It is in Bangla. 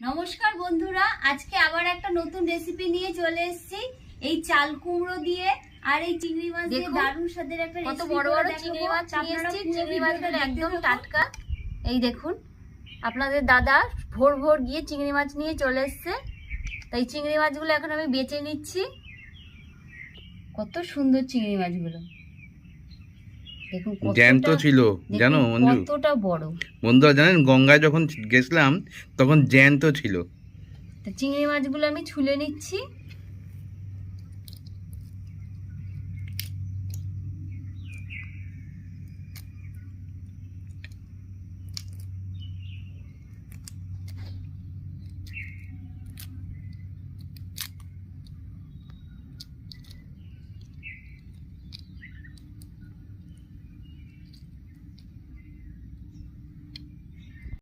নমস্কার বন্ধুরা আজকে আবার একটা নতুন রেসিপি নিয়ে চলে এসেছি। এই চাল কুমড়ো দিয়ে আর এই চিংড়ি মাছ দিয়ে দারুণ স্বাদের একটা কত বড় বড় চিংড়ি মাছ নিয়ে এসেছি। চিংড়ি মাছগুলো একদম টাটকা। এই দেখুন আপনাদের দাদা ভোর ভোর গিয়ে চিংড়ি মাছ নিয়ে চলে এসছে। তাই চিংড়ি মাছগুলো এখন আমি বেছে নিচ্ছি। কত সুন্দর চিংড়ি মাছগুলো। দেখুন তো জ্যান্ত ছিল জানো মঞ্জু কতটা বড়। বন্ধুরা জানেন গঙ্গায় যখন গেছিলাম তখন জ্যান্ত ছিল। তা চিংড়ি মাছগুলো আমি ছুলে নিচ্ছি।